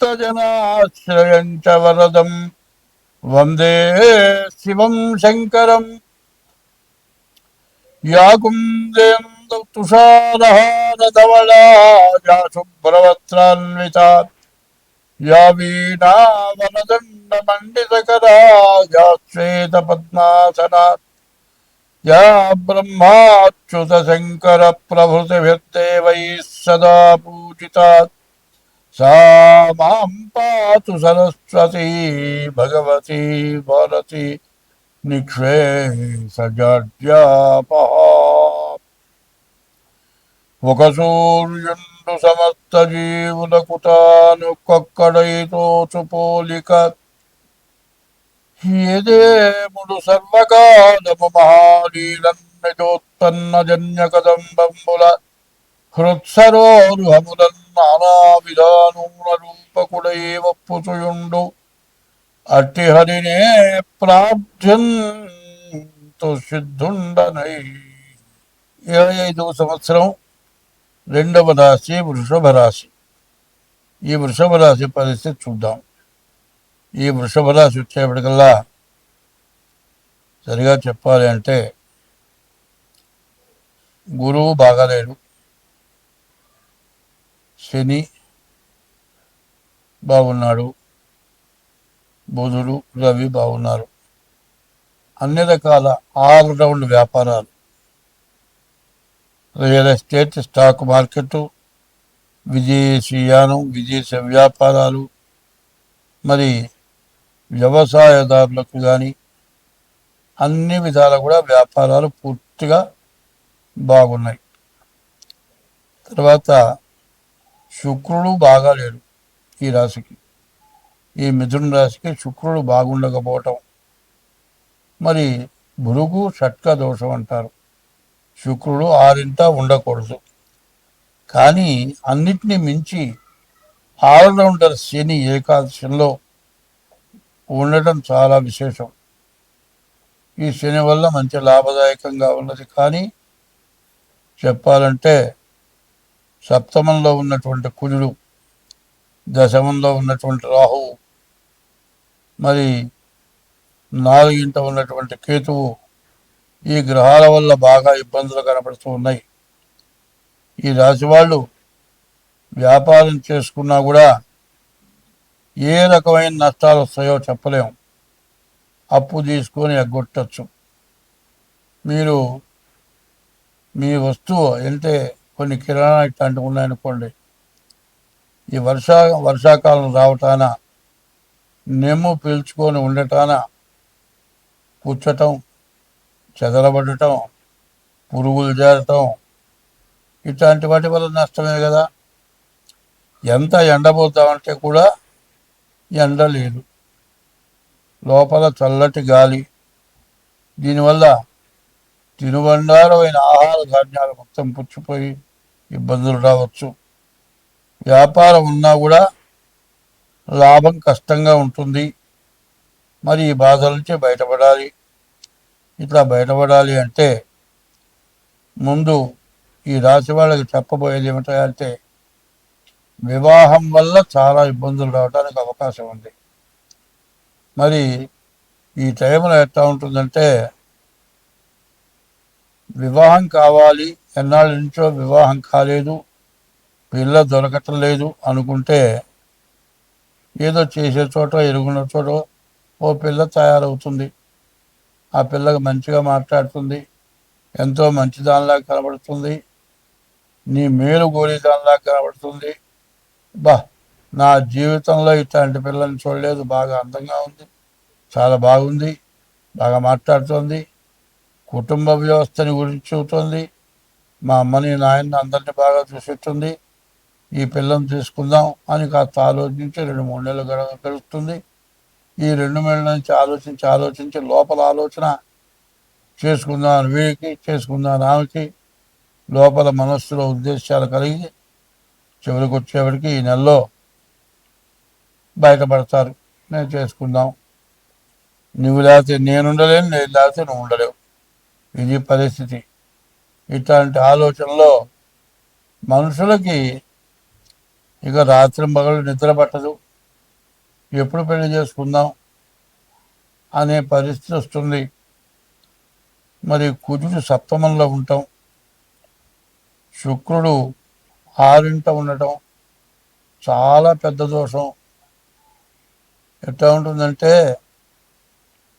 భక్తజనాశ్రయం చ వరదం వందే శివం శంకరం. యా కుందేందు తుషారహారధవళా యా శుభ్రవస్త్రాన్వితా యా వీణావనదండమండితకరా యా శ్వేతపద్మాసనా యా బ్రహ్మాచ్యుత శంకర ప్రభృతిభిర్దేవైः సదా పూజితాత్. सा मां पातु सरस्वती भगवती भारती నిక్షేసజాడ్యాపహ ఒక సూర్యుండు సమస్త జీవులకు తాను కొక్కడైతోచు పోలిక ఏదేముడు సర్వకాలము మహాలీలన్నజోత్పన్న జన్య కదంబంబుల హృత్సరోరుహములన్ నానా విధానూన రూపకుడై అట్టి హరినే ప్రార్థ్యంతు సిద్ధుండనై. ఇరవై ఐదవ సంవత్సరం రెండవ రాశి వృషభ రాశి. ఈ వృషభ రాశి పరిస్థితి చూద్దాం. ఈ వృషభ రాశి వచ్చేప్పటికల్లా సరిగా చెప్పాలి అంటే గురువు బాగాలేడు. శని బాగున్నాడు. బుధుడు రవి బాగున్నారు. అన్ని రకాల ఆల్రౌండ్ వ్యాపారాలు. రియల్ ఎస్టేట్ స్టాక్ మార్కెట్ విదేశీయానం విదేశ వ్యాపారాలు మరి వ్యవసాయదారులకు కానీ అన్ని విధాల కూడా వ్యాపారాలు పూర్తిగా బాగున్నాయి. తర్వాత శుక్రుడు బాగాలేడు ఈ రాశికి. ఈ మిథున రాశికి శుక్రుడు బాగుండకపోవటం. మరి భృగు షట్క దోషం అంటారు. శుక్రుడు ఆరింత ఉండకూడదు. కానీ అన్నిటినీ మించి ఆల్రౌండర్ శని ఏకాదశంలో ఉండటం చాలా విశేషం. ఈ శని వల్ల మంచి లాభదాయకంగా ఉన్నది. కానీ చెప్పాలంటే సప్తమంలో ఉన్నటువంటి కుజుడు దశమంలో ఉన్నటువంటి రాహువు మరి నాలుగింట ఉన్నటువంటి కేతువు ఈ గ్రహాల వల్ల బాగా ఇబ్బందులు కనపడుతూ ఉన్నాయి. ఈ రాశి వాళ్ళు వ్యాపారం చేసుకున్నా కూడా ఏ రకమైన నష్టాలు వస్తాయో చెప్పలేము అప్పు తీసుకొని ఎగ్గొట్టచ్చు. మీరు మీ వస్తువు అంటే కొన్ని కిరాణా ఇట్లాంటివి ఉన్నాయనుకోండి ఈ వర్షా వర్షాకాలం రావటాన నెమ్ము పీల్చుకొని ఉండటాన కూర్చటం చెదలబడటం పురుగులు చేరటం ఇట్లాంటి వాటి వల్ల నష్టమే కదా. ఎంత ఎండబోద్దామంటే కూడా ఎండ లేదు. లోపల చల్లటి గాలి. దీనివల్ల తినుబండారమైన ఆహార ధాన్యాలు మొత్తం పుచ్చిపోయి ఇబ్బందులు రావచ్చు. వ్యాపారం ఉన్నా కూడా లాభం కష్టంగా ఉంటుంది. మరి ఈ బాధల నుంచి బయటపడాలి. ఇట్లా బయటపడాలి అంటే ముందు ఈ రాశి వాళ్ళకి చెప్పబోయేది ఏమిటంటే వివాహం వల్ల చాలా ఇబ్బందులు రావడానికి అవకాశం ఉంది. మరి ఈ టైంలో ఎట్లా ఉంటుందంటే వివాహం కావాలి ఎన్నాళ్ళ నుంచో వివాహం కాలేదు పిల్ల దొరకటం లేదు అనుకుంటే ఏదో చేసే చోట ఎరుగున్న చోట ఓ పిల్ల తయారవుతుంది. ఆ పిల్లకి మంచిగా మాట్లాడుతుంది. ఎంతో మంచి దానిలా కనబడుతుంది. నీ మేలు కోరి దానిలా కనబడుతుంది. బా నా జీవితంలో ఇట్లాంటి పిల్లని చూడలేదు. బాగా అందంగా ఉంది. చాలా బాగుంది. బాగా మాట్లాడుతుంది. కుటుంబ వ్యవస్థని గురించి చెబుతుంది. మా అమ్మని నాయన్ని అందరిని బాగా చూసిస్తుంది ఈ పిల్లని తీసుకుందాం అని కాస్త ఆలోచించి రెండు మూడు నెలలు గడ గడుస్తుంది. ఈ రెండు నెలల నుంచి ఆలోచించి ఆలోచించి లోపల ఆలోచన చేసుకుందాం వీడికి చేసుకుందాం ఆమెకి లోపల మనస్సులో ఉద్దేశాలు కలిగి చివరికి వచ్చేవాడికి ఈ నెలలో బయటపడతారు. నేను చేసుకుందాం. నువ్వు లేకపోతే నేను ఉండలేను నేను లేకపోతే నువ్వు ఉండలేవు. ఇది పరిస్థితి. ఇట్లాంటి ఆలోచనలో మనుషులకి ఇక రాత్రి మగలు నిద్ర పట్టదు. ఎప్పుడు పెళ్ళి చేసుకుందాం అనే పరిస్థితి వస్తుంది. మరి కుజుడు సప్తమంలో ఉండటం శుక్రుడు ఆరింట ఉండటం చాలా పెద్ద దోషం. ఎట్లా ఉంటుందంటే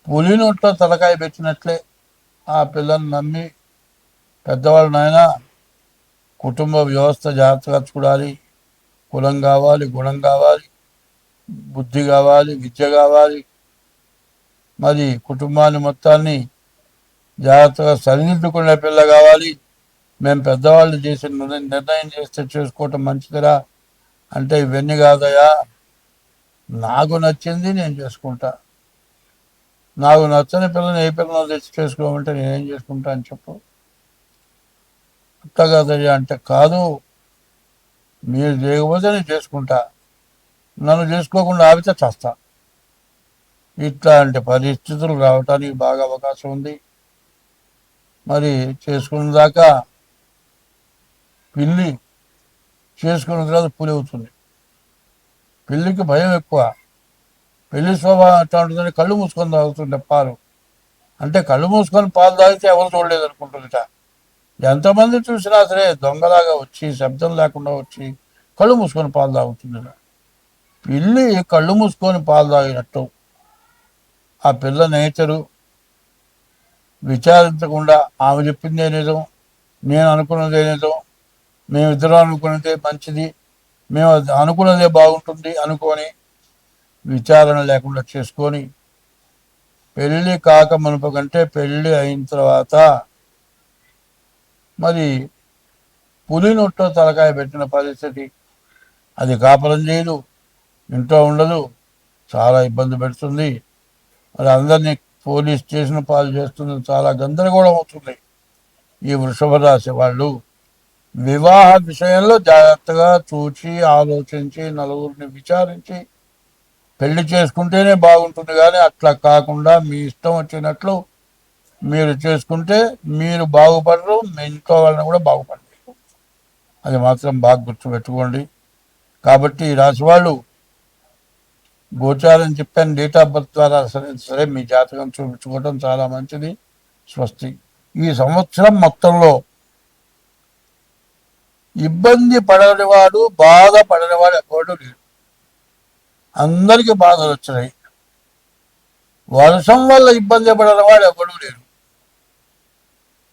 పులి నోట్లో తలకాయ పెట్టినట్లే ఆ పిల్లల్ని నమ్మి పెద్దవాళ్ళు నాయన కుటుంబ వ్యవస్థ జాగ్రత్తగా చూడాలి. కులం కావాలి గుణం కావాలి బుద్ధి కావాలి విద్య కావాలి. మరి కుటుంబాన్ని మొత్తాన్ని జాగ్రత్తగా సరిదిద్దుకునే పిల్ల కావాలి. మేము పెద్దవాళ్ళు చేసిన నిర్ణయం- నిర్ణయం చేస్తే చేసుకోవటం మంచిదిరా. అంటే ఇవన్నీ కాదయా నాకు నచ్చింది నేను చేసుకుంటా. నాకు నచ్చని పిల్లని ఏ పిల్లని తెచ్చి చేసుకోమంటే నేనేం చేసుకుంటా అని చెప్పు. అట్లా అంటే కాదు. మీరు చేయకపోతే నేను చేసుకుంటా. నన్ను చేసుకోకుండా ఆపితే చస్తా. ఇట్లాంటి పరిస్థితులు రావటానికి బాగా అవకాశం ఉంది. మరి చేసుకున్న దాకా పిల్లి చేసుకున్న తర్వాత పులి అవుతుంది. పిల్లికి భయం ఎక్కువ. పెళ్ళి స్వభావం ఎట్లా ఉంటుంది కళ్ళు మూసుకొని తాగుతుండే పాలు. అంటే కళ్ళు మూసుకొని పాలు తాగితే ఎవరు చూడలేదు అనుకుంటుందిట ఎంతమంది చూసినా సరే దొంగలాగా వచ్చి శబ్దం లేకుండా వచ్చి కళ్ళు మూసుకొని పాలు తాగుతుంది పిల్లి కళ్ళు మూసుకొని పాలు తాగినట్టు. ఆ పిల్ల నేచరు. విచారించకుండా ఆమె చెప్పిందే నిజం నేను అనుకున్నదే నిజం మేమిద్దరం అనుకున్నదే మంచిది మేము అది అనుకున్నదే బాగుంటుంది అనుకొని విచారణ లేకుండా చేసుకొని పెళ్ళి కాక మునుపు కంటే పెళ్ళి అయిన తర్వాత మరి పులి నొట్టో తలకాయ పెట్టిన పరిస్థితి. అది కాపలం చేయదు ఇంట్లో ఉండదు చాలా ఇబ్బంది పెడుతుంది. మరి అందరినీ పోలీస్ స్టేషన్ పాలు చేస్తుంది చాలా గందరగోళం అవుతుంది. ఈ వృషభ రాశి వాళ్ళు వివాహ విషయంలో జాగ్రత్తగా చూచి ఆలోచించి నలుగురిని విచారించి పెళ్ళి చేసుకుంటేనే బాగుంటుంది కానీ అట్లా కాకుండా మీ ఇష్టం వచ్చినట్లు మీరు చేసుకుంటే మీరు బాగుపడరు మీ ఇంట్లో వాళ్ళని కూడా బాగుపడరు. అది మాత్రం బాగా గుర్తుపెట్టుకోండి. కాబట్టి ఈ రాశి వాళ్ళు గోచారం చెప్పాను డేట్ ఆఫ్ బర్త్ ద్వారా సరే సరే మీ జాతకం చూపించుకోవడం చాలా మంచిది స్వస్తి. ఈ సంవత్సరం మొత్తంలో ఇబ్బంది పడనివాడు బాధ పడనివాడు ఎవడు లేడు అందరికీ బాధలు వచ్చినాయి. వర్షం వల్ల ఇబ్బంది పడనివాడు ఎవడు లేడు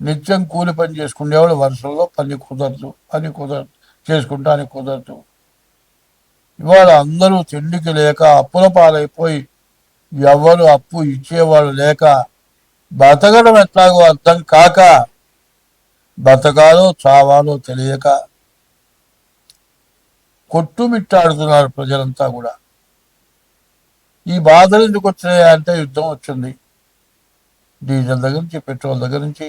నిత్యం కూలి పని చేసుకునేవాళ్ళు వరుసల్లో పని కుదరదు పని కుదరదు చేసుకుంటానికి కుదరదు. ఇవాళ అందరూ తిండికి లేక అప్పుల పాలైపోయి ఎవరు అప్పు ఇచ్చేవాళ్ళు లేక బతకడం ఎట్లాగో అర్థం కాక బతకాలో చావాలో తెలియక కొట్టుమిట్టాడుతున్నారు ప్రజలంతా కూడా. ఈ బాధలు ఎందుకు వచ్చినాయా అంటే యుద్ధం వచ్చింది. డీజిల్ దగ్గర నుంచి పెట్రోల్ దగ్గర నుంచి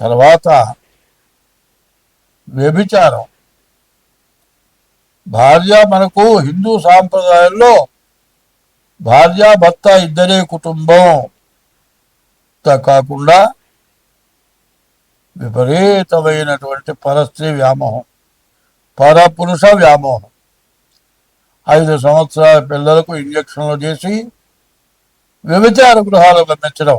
తర్వాత వ్యభిచారం. భార్య మనకు హిందూ సాంప్రదాయంలో భార్య భర్త ఇద్దరే కుటుంబం. త కాకుండా విపరీతమైనటువంటి పరస్త్రీ వ్యామోహం పరపురుష వ్యామోహం. ఐదు సంవత్సరాల పిల్లలకు ఇంజక్షన్లు చేసి వ్యభిచార గృహాలు పంపించడం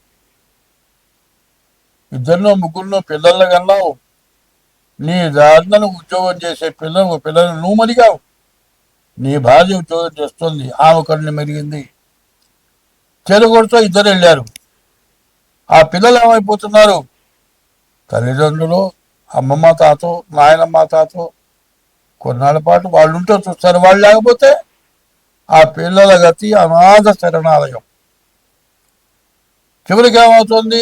ఇద్దరినో ముగ్గురునో పిల్లల్ని కన్నావు నీ దారిన ఉద్యోగం చేసే పిల్లలు పిల్లలు నువ్వు మరిగావు నీ భార్య ఉద్యోగం చేస్తుంది ఆమె కన్ను మెరిగింది. చెరుగొడుతో ఇద్దరు వెళ్ళారు. ఆ పిల్లలు ఏమైపోతున్నారు? తల్లిదండ్రులు అమ్మమ్మ తాతో నాయనమ్మ తాతో కొన్నాళ్ళ పాటు వాళ్ళు ఉంటే చూస్తారు వాళ్ళు లేకపోతే ఆ పిల్లల గతి అనాథ శరణాలయం. చివరికి ఏమవుతుంది?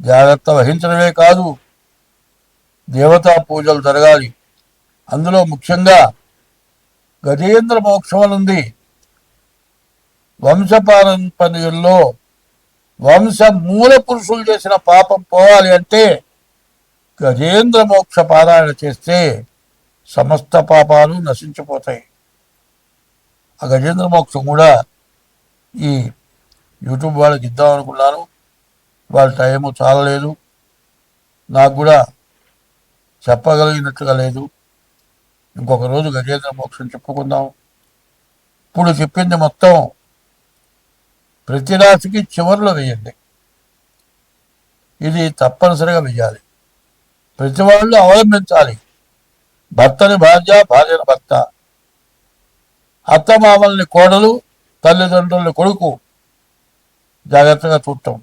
జాగ్రత్త వహించడమే కాదు దేవతా పూజలు జరగాలి. అందులో ముఖ్యంగా గజేంద్ర మోక్షమనుంది అని ఉంది. వంశపారంపర్యంలో వంశ మూల పురుషులు చేసిన పాపం పోవాలి అంటే గజేంద్ర మోక్ష పారాయణ చేస్తే సమస్త పాపాలు నశించిపోతాయి. ఆ గజేంద్ర మోక్షం కూడా ఈ యూట్యూబ్ వాళ్ళకి ఇద్దాం అనుకున్నాను. వాళ్ళ టైము చాలలేదు. నాకు కూడా చెప్పగలిగినట్టుగా లేదు. ఇంకొక రోజు గజేంద్ర మోక్షం చెప్పుకుందాం. ఇప్పుడు చెప్పింది మొత్తం ప్రతి రాశికి చివరిలో వేయండి. ఇది తప్పనిసరిగా వేయాలి. ప్రతి వాళ్ళు అవలంబించాలి. భర్తని భార్య భార్యని భర్త. అత్తమామల్ని కోడలు తల్లిదండ్రుల్ని కొడుకు. జాగ్రత్తగా చూడటం.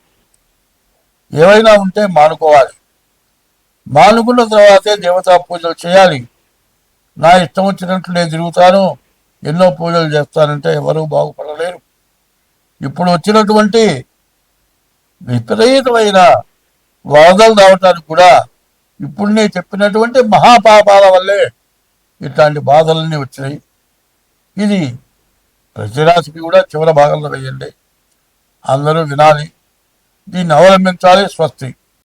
ఏవైనా ఉంటే మానుకోవాలి. మానుకున్న తర్వాతే దేవతా పూజలు చేయాలి. నా ఇష్టం వచ్చినట్లు నేను తిరుగుతాను ఎన్నో పూజలు చేస్తానంటే ఎవరూ బాగుపడలేరు. ఇప్పుడు వచ్చినటువంటి విపరీతమైన వరదలు రావటానికి కూడా ఇప్పుడు నేను చెప్పినటువంటి మహాపాపాల వల్లే ఇట్లాంటి బాధలన్నీ వచ్చినాయి. ఇది ప్రతిరాశికి కూడా చివరి భాగంలో వేయండి. అందరూ వినాలి. దీన్ని అవలంబించాలి స్వస్తి.